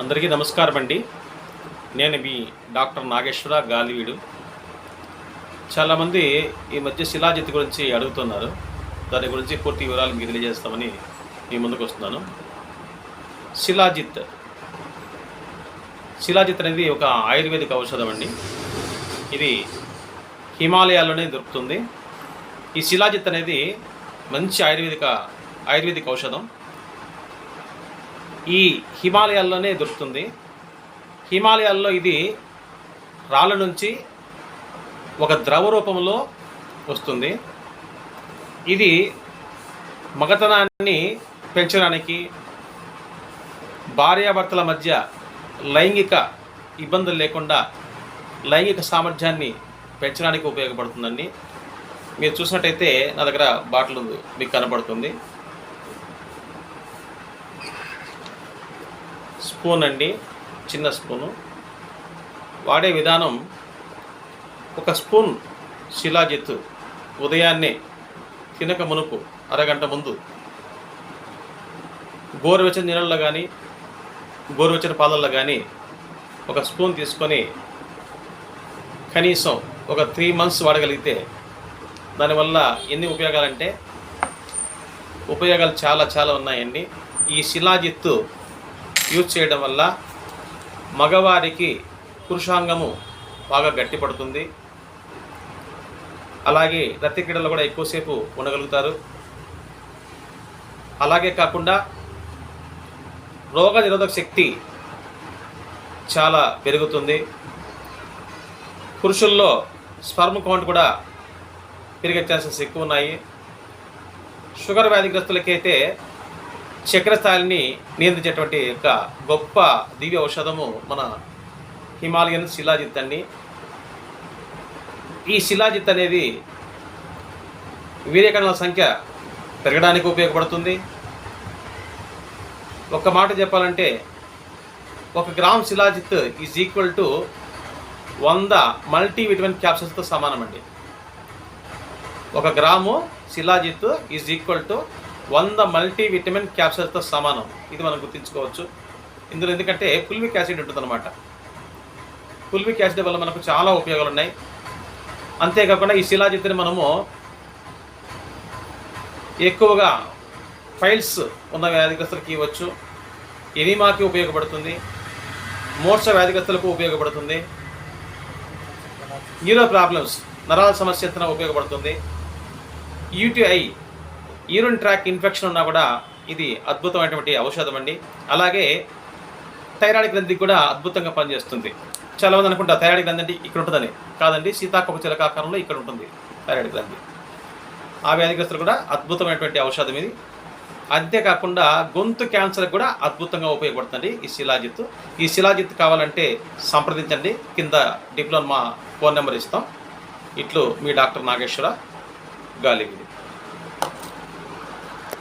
అందరికీ నమస్కారం అండి. నేను మీ డాక్టర్ నాగేశ్వర గాలివీడు. చాలామంది ఈ మధ్య శిలాజిత్ గురించి అడుగుతున్నారు. దాని గురించి పూర్తి వివరాలు మీకు తెలియజేస్తామని మీ ముందుకు వస్తున్నాను. శిలాజిత్. శిలాజిత్ అనేది ఒక ఆయుర్వేదిక ఔషధం అండి. ఇది హిమాలయాల్లోనే దొరుకుతుంది. ఈ శిలాజిత్ అనేది మంచి ఆయుర్వేదిక ఆయుర్వేదిక ఔషధం. ఈ హిమాలయాల్లోనే దొరుకుతుంది. హిమాలయాల్లో ఇది రాళ్ళ నుంచి ఒక ద్రవ రూపంలో వస్తుంది. ఇది మగతనాన్ని పెంచడానికి భార్యాభర్తల మధ్య లైంగిక ఇబ్బందులు లేకుండా లైంగిక సామర్థ్యాన్ని పెంచడానికి ఉపయోగపడుతుందండి. మీరు చూసినట్టయితే నా దగ్గర బాటిల్ మీకు కనబడుతుంది. స్పూన్ అండి చిన్న స్పూను. వాడే విధానం ఒక స్పూన్ శిలాజిత్తు ఉదయాన్నే తినక మునుపు అరగంట ముందు. గోరువెచ్చని నీళ్ళల్లో కానీ గోరువెచ్చని పాలల్లో కానీ ఒక స్పూన్ తీసుకొని కనీసం ఒక త్రీ మంత్స్ వాడగలిగితే దానివల్ల ఎన్ని ఉపయోగాలంటే ఉపయోగాలు చాలా చాలా ఉన్నాయండి. ఈ శిలాజిత్తు యూజ్ చేయడం వల్ల మగవారికి పురుషాంగము బాగా గట్టిపడుతుంది. అలాగే రతి క్రీడలో కూడా ఎక్కువసేపు ఉండగలుగుతారు. అలాగే కాకుండా రోగ నిరోధక శక్తి చాలా పెరుగుతుంది. పురుషుల్లో స్పర్మ్ కౌంట్ కూడా పెరిగే ఛాన్సెస్ ఎక్కువ ఉన్నాయి. షుగర్ వ్యాధిగ్రస్తులకైతే చక్కెర స్థాయిని నియంత్రించేటువంటి యొక్క గొప్ప దివ్య ఔషధము మన హిమాలయన్ శిలాజిత్ అండి. ఈ శిలాజిత్ అనేది వీర్యకణాల సంఖ్య పెరగడానికి ఉపయోగపడుతుంది. ఒక మాట చెప్పాలంటే ఒక gram shilajit is equal to వంద మల్టీవిటమిన్ క్యాప్సూల్స్తో సమానం అండి ఒక gram shilajit is equal to వంద మల్టీవిటమిన్ క్యాప్సూల్స్తో సమానం. ఇది మనం గుర్తుంచుకోవచ్చు. ఇందులో ఎందుకంటే పుల్విక్ యాసిడ్ ఉంటుందన్నమాట. పుల్విక్ యాసిడ్ వల్ల మనకు చాలా ఉపయోగాలు ఉన్నాయి అంతేకాకుండా ఈ శిలాజిత్తిని మనము ఎక్కువగా ఫైల్స్ ఉన్న వ్యాధిగ్రస్తులకి ఇవ్వచ్చు. ఎనిమాకి ఉపయోగపడుతుంది. మోర్చ వ్యాధిగ్రస్తులకు ఉపయోగపడుతుంది. న్యూరో ప్రాబ్లమ్స్ నరాల సమస్య ఉపయోగపడుతుంది. యూటీఐ యూరిన్ ట్రాక్ ఇన్ఫెక్షన్ ఉన్నా కూడా ఇది అద్భుతమైనటువంటి ఔషధం అండి. అలాగే థైరాయిడ్ గ్రంథికి కూడా అద్భుతంగా పనిచేస్తుంది. చాలామంది అనుకుంటా థైరాయిడ్ గ్రంథి అంటే ఇక్కడ ఉంటుందని. కాదండి సీతాకోక చిలకాకారంలో ఇక్కడ ఉంటుంది థైరాయిడ్ గ్రంథి. ఆ వ్యాధిగ్రస్తులు కూడా అద్భుతమైనటువంటి ఔషధం ఇది. అంతేకాకుండా గొంతు క్యాన్సర్కి కూడా అద్భుతంగా ఉపయోగపడుతుంది ఈ శిలాజిత్ ఈ శిలాజిత్ కావాలంటే సంప్రదించండి. కింద డిప్లోమా ఫోన్ నెంబర్ ఇస్తాం. ఇట్లు మీ డాక్టర్ నాగేశ్వర గాలిగిరి